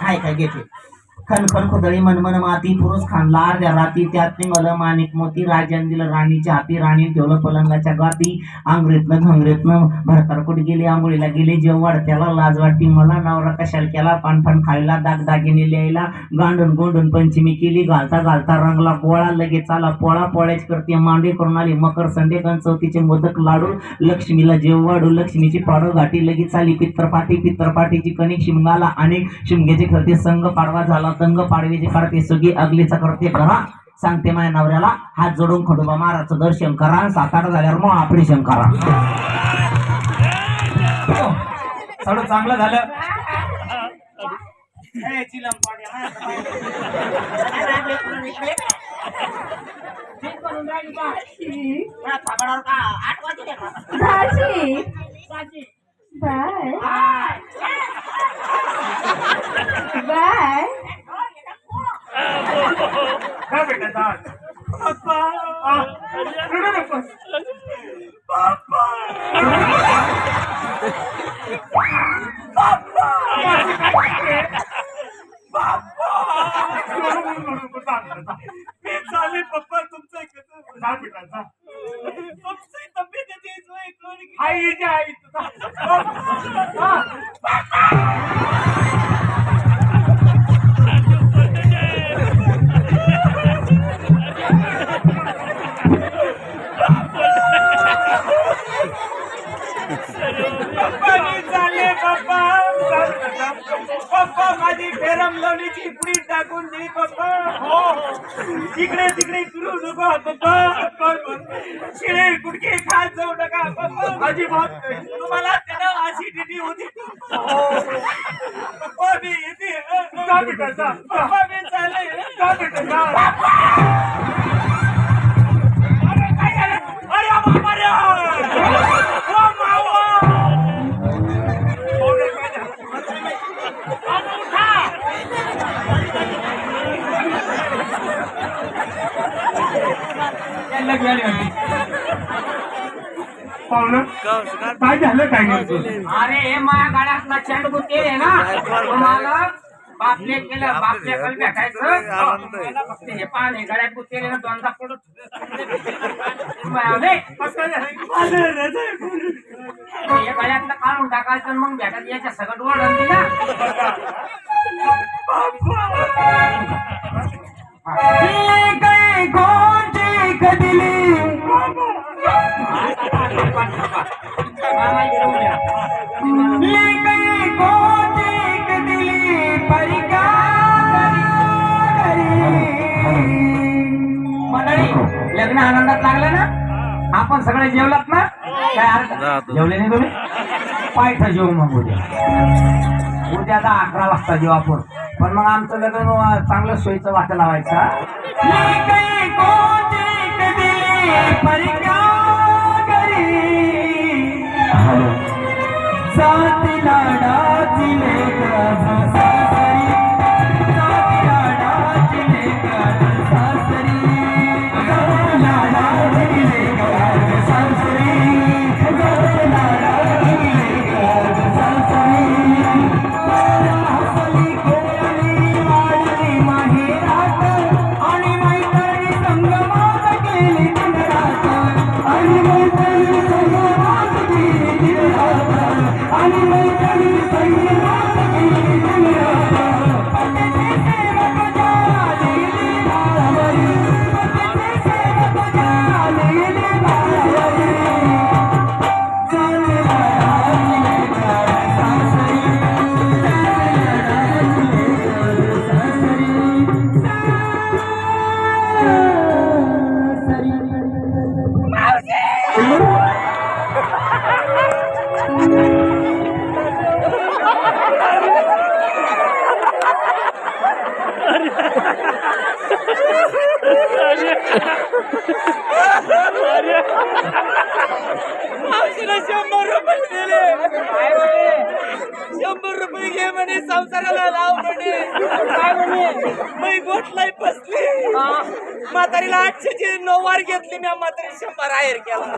काय काय घेते खणखण खन खुदळी मनमन माती पुरुष खानला अर्ध्या राती. त्यात मलम माणिक मोती राजान दिलं राणीच्या हाती. राणी ठेवलं पलंगाच्या गाती. आंगरीतनं घंगरीतनं भरतार गेले? आंघोळीला गेले. जेव त्याला लाज वाटती. मला नवरा कशाला केला? पानफान खायला दागदागिने लिहायला. गांडून गोंडून पंचमी केली. घालता घालता रंगला गोळा लगेच आला पोळा. पोळ्याच करते मांडे करून आली. मकर संडे चौथीचे मोदक लाडू. लक्ष्मीला जेववाडू लक्ष्मीची पाडो घाटी लगेच आली पित्रपाटी पित्रपाटीची कणिक शिमगाला. आणि शिमग्याचे करते संघ पाडवा झाला. तंग पाडवीचे करते सुगी अगलीचा करते भरा सांगते माझ्या नवऱ्याला हात जोडून खंडोबा महाराजचं दर्शन करा सात आठ झाल्यावर मग ऑपरेशन करा सगळं चांगलं झालं. हा. बाय. बाय. का बेटा जा. पप्पा आ, रडू नकोस. पप्पा पप्पा दे पप्पा हो. इकडे तिकडे फिरू नको पप्पा. शिळे गुडके खात जाऊ नका पप्पा. माझी बात तुम्हाला त्याला ऍसिडिटी होती. पप्पा मी येते. पप्पा मी चालले. काय झालं काय अरे हे माझ्या गाड्यातला चंड आहे ना. बापले केलं बापले कल भेटायचं. फक्त हे पाणी गळ्यात गुतेले ना दोनदा हे गळ्यातलं काढून टाकायचं मग भेटायचं याच्या सगळं दिला मंडळी लग्न आनंदात लागलं ना? आपण सगळे जेवलात ना? काय अर्थ जेवले नाही तुम्ही? पायथा जेवू मग उद्या. उद्या दहा अकरा वाजता जेवू आपण. पण मग आमचं लग्न चांगलं सोयीचं वाट लावायचा साथी लाडाची लेकर मावशीला शंभर रुपये दिले. शंभर रुपये घे म्हणे संसाराला लाव म्हणे. काय म्हणे? मी गोठलाई बसली म्हातारीला आठशेची नऊवार घेतली मी म्हातारी शंभर आहेर केला.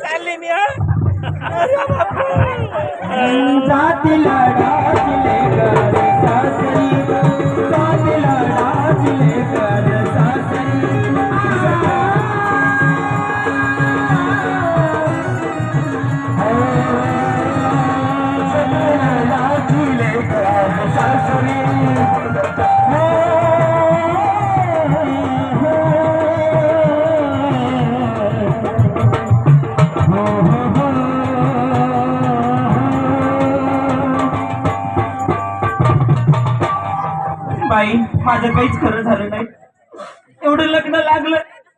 चालली मी हा. जाती लढा बाई माझं काहीच खरं झालं नाही. एवढं लग्न लागलं.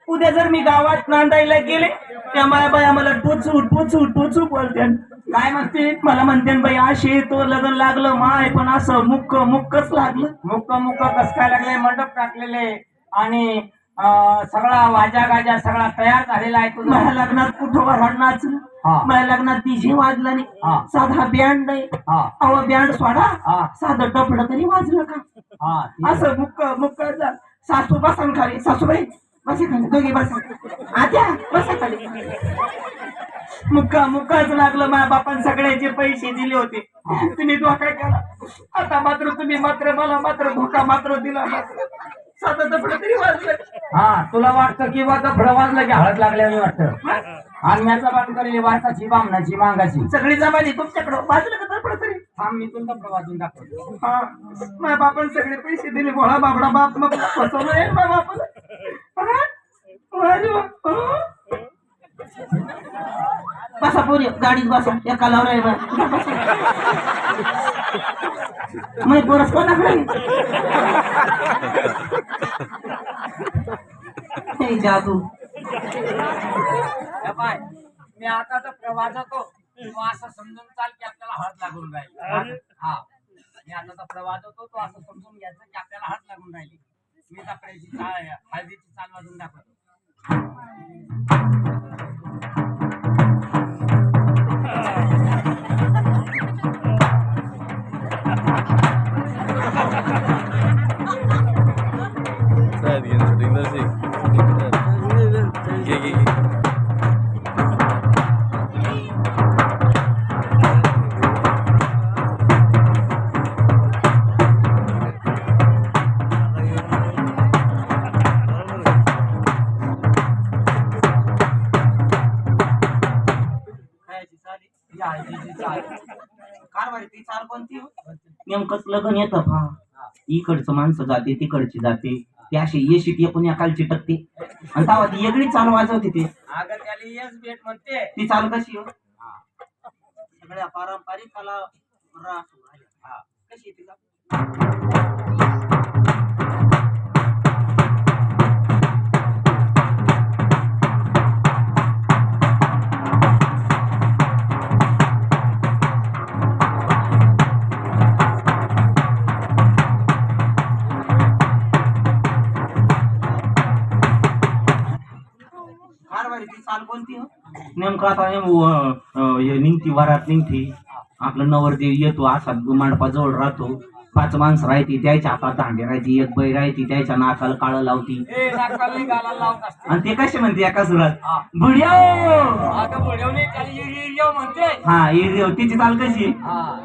उद्या जर मी गावात नांदायला गेले त्या माया बाया मला टोचू टोचू टोचू बोलते काय म्हणते? मला म्हणते बाई असे तो लग्न लागलं माय पण असं मुक्क मुक्कच लागलं. मुक्क मुक्क कस काय लागले मंडप टाकलेले आणि सगळा वाजा गाजा सगळा तयार झालेला आहे तुझा. माझ्या लग्नात कुठं हा. माझ्या लग्नात डीजे वाजला. नाही. साधा बँड नाही. अहो बँड सोडा. साधं डफड तरी वाजलं का. असं मुक्क मुक्क सासू बसन खाली. सासूबाई बसा खाली. दोघी बसा. आत्या बसा खाली. मुक्का मुक्काच लागलं माझ्या बापान सगळ्याचे पैसे दिले होते. तुम्ही धोका केला. आता मात्र तुम्ही मात्र मला मात्र धोका मात्र दिला. मात्र साधं डफड तरी वाजलं. हा तुला वाटतं की बा फळं वाजलं की हळद लागल्याने वाटतं? आम्याचा बात करेल वारसाची बामणाची मांगाची सगळी जमानी तुमच्याकडं. वाजलं का दफड तरी? थांब मी फळं वाजून दाखवतो. हा. माझ्या बापान सगळे पैसे दिले. भोळा बाबडा बाप मग फसवलं आहे माझ्या बापाला? बसा पोरी गाडीत बसा. एका लावला आहे मी पोरस कोणाकडे हे जादू. बाय मी आता तर प्रवास जातो तू असं समजून चाल की आपल्याला हळद लागून राहील. हा. मी आता तर प्रवास होतो तू असं समजून घ्यायचं की आपल्याला हळद लागून राहिली. मी दाखवायची चाल हळदीची चाल वाजून दाखवतो. नेमकंच लग्न येतं पहा इकडचं माणसं जाते तिकडची जाते. ते अशी येशीत एकूण एकाला टकते आणि तेव्हा ती वेगळी चाल वाजवते ते. अगं त्याला येस भेट म्हणते. ती चाल कशी हो? सगळ्या पारंपरिक कला रास हा. कशी आहे ती कोणती हो. नेमकं आता हे हे निघती वरात निघती. आपलं नवरदेव येतो असा मांडपाजवळ राहतो. पाच माणसं राहते त्याच्या हातात दांडे राहते एक बाई राहते त्याच्या नाकाला काळं लावती. ए नाकाला नाही गाला लावत असते. आणि ते कसे म्हणते एका सुरात? हा. त्याला येडी म्हणते. हा एरियो तिची चाल कशी? आहे? हा.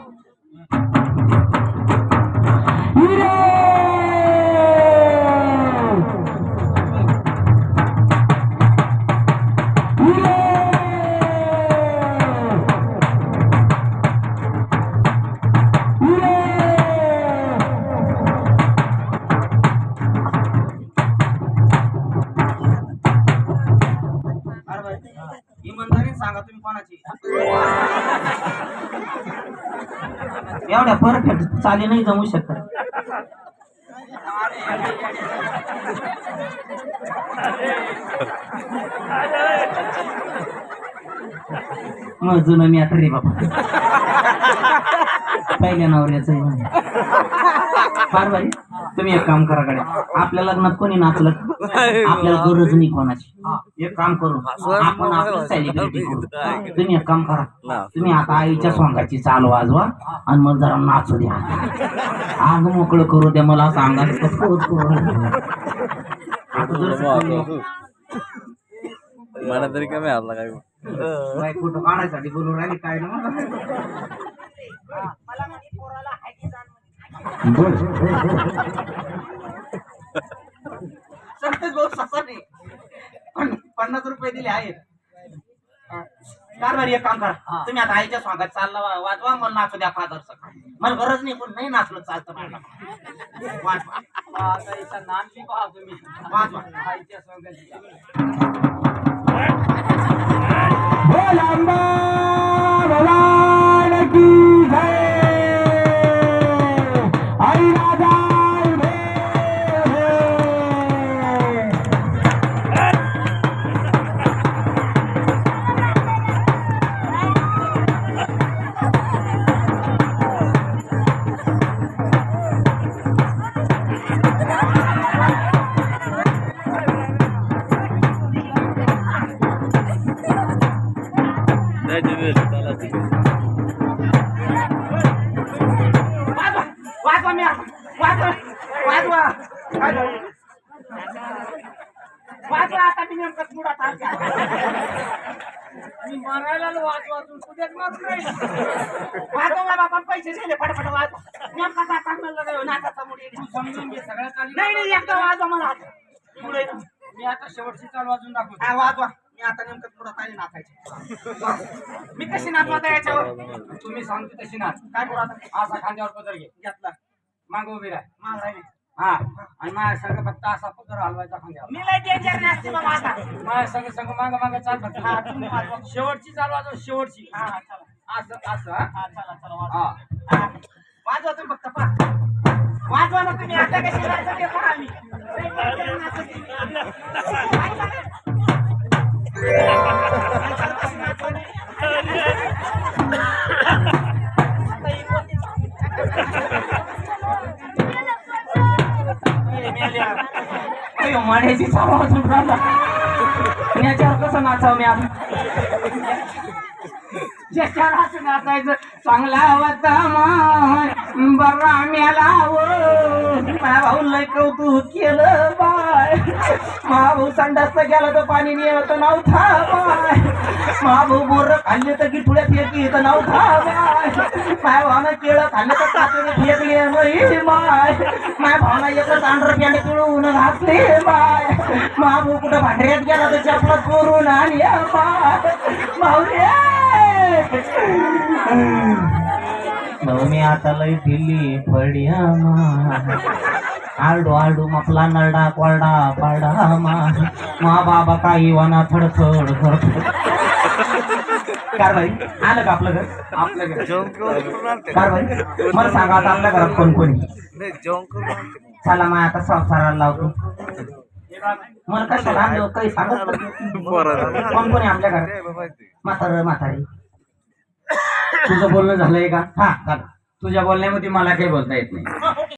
कारभारी इमानदारीने सांगा तुम्ही कोणाची? एवढ्या परफेक्ट चाली नाही जमू शकत. मग जुनं मी आता रे बाबा. पहिल्या नवऱ्याचं फार भारी तुम्ही एक काम करा कडे आपल्या लग्नात कोणी नाचलं? आपल्याला गरज नाही कोणाची. एक काम करू. आपण आपलं सेलिब्रिटी करू तुम्ही एक काम करा. तुम्ही आता आईच्या सोंगाची चाल वाजवा आणि मग जरा नाचू द्या. आग मोकळं करू द्या मला सांगा. मला तरी कमी आला काय? काय फोटो काढायसाठी बोलून राहिले काय ना? संतोष भाऊ ससाने पण पन्नास रुपये दिले आहेत. कारभारी एक काम करा. तुम्ही आता आईच्या स्वागत चालला वाजवा मला नाचू द्या फादर मला गरज नाही पण नाही नाचलं चालतं मला. वाजवा. नाम बी पहा तुम्ही. वाजवा. आईच्या सोंगाची वाजव ना बाबा पैसे दिले फटाफट वाजव. नेमका चांगला लगाव नाकाचा मुडी तू समजून घे सगळ्या काली नाही नाही एकदा वाजव मला पुढे ना. मी आता शेवटची चाल वाजून दाखवतो. हा, वाजवा. मी आता नेमकं पुढं ताली नाचायची. मी कशी नाचवता याच्यावर? तुम्ही सांगतो तशी ना काय करू आता? असा खांद्यावर पदर घे. घेतला. माग उभी राह. राहिली. हा. आणि माझ्या संग फक्त असा पदर हलवायचा खांद्यावर. मी लय डेंजर नसते बाबा आता. माझ्या संग संग माग माग चाल फक्त. शेवटची चाल वाजव शेवटची. हा हा, चला. असं असं हा? हा चला चला वाजवा. हा हा. वाजवा तुम्ही फक्त वाजवा ना तुम्ही आता कशी पहा आम्ही नाचते. अयो राहिला मी याच्यावर कसं नाचावं मी आता नाचायचं चांगला होता मान बरा मेला हो. माझ्या भाऊ लय कौतुक केलं बाय. महाभाऊ संडास गेला तर पाणी नेवत नव्हता बाय. महाभाऊ बोर खाल्ले तर गिठुड्या फेकी तर नव्हता बाय. माय भावना केळं खाल्लं तर कातडी फेकली नाही माय माय भावना एकच अंडर पॅन्ट पिळून घातले बाय. महाभाऊ कुठं भांडऱ्यात गेला तर चपलात करून आणि बाय. भाऊ रे मी आता लय दिली पड्या आलडो आलडो मपला नरडा कोरडा पाडा मा मा बाबा काही वाना थडथड थडथड कारभाई आलं का आपलं घर? आपल्या घरी. कारभाई मला सांगा आता आपल्या घरात कोण कोणी चला मग आता संसाराला लावतो. मला कशाला काही सांगत. कोण कोणी आपल्या घरात? म्हातारं म्हातारी. तुझं बोलणं झालंय का? हा झालं तुझ्या बोलण्यामध्ये मला काही बोलता येत नाही.